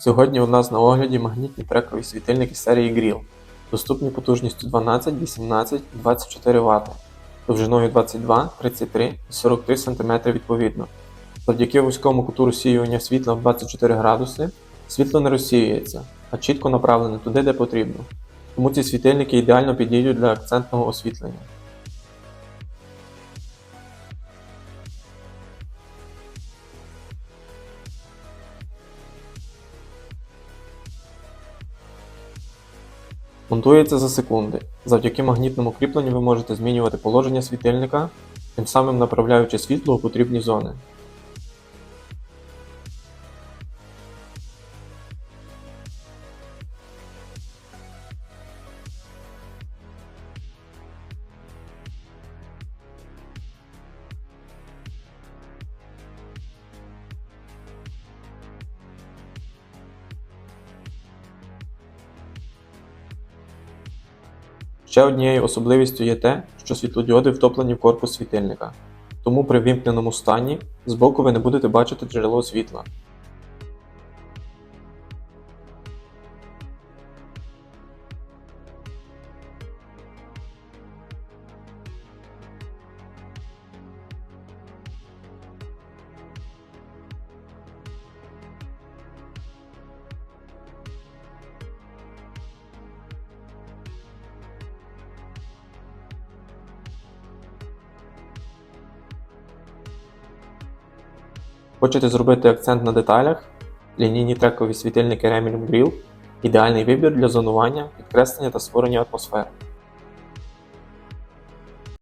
Сьогодні у нас на огляді магнітні трекові світильники серії Grill, доступні потужністю 12, 18 і 24 Вт, довжиною 22, 33 і 43 см відповідно. Завдяки вузькому куту розсіювання світла в 24 градуси світло не розсіюється, а чітко направлене туди, де потрібно. Тому ці світильники ідеально підійдуть для акцентного освітлення. Монтується за секунди. Завдяки магнітному кріпленню ви можете змінювати положення світильника, тим самим направляючи світло у потрібні зони. Ще однією особливістю є те, що світлодіоди втоплені в корпус світильника, тому при вімкненому стані збоку ви не будете бачити джерело світла. Хочете зробити акцент на деталях? Лінійні трекові світильники Remington Grill – ідеальний вибір для зонування, підкреслення та створення атмосфери.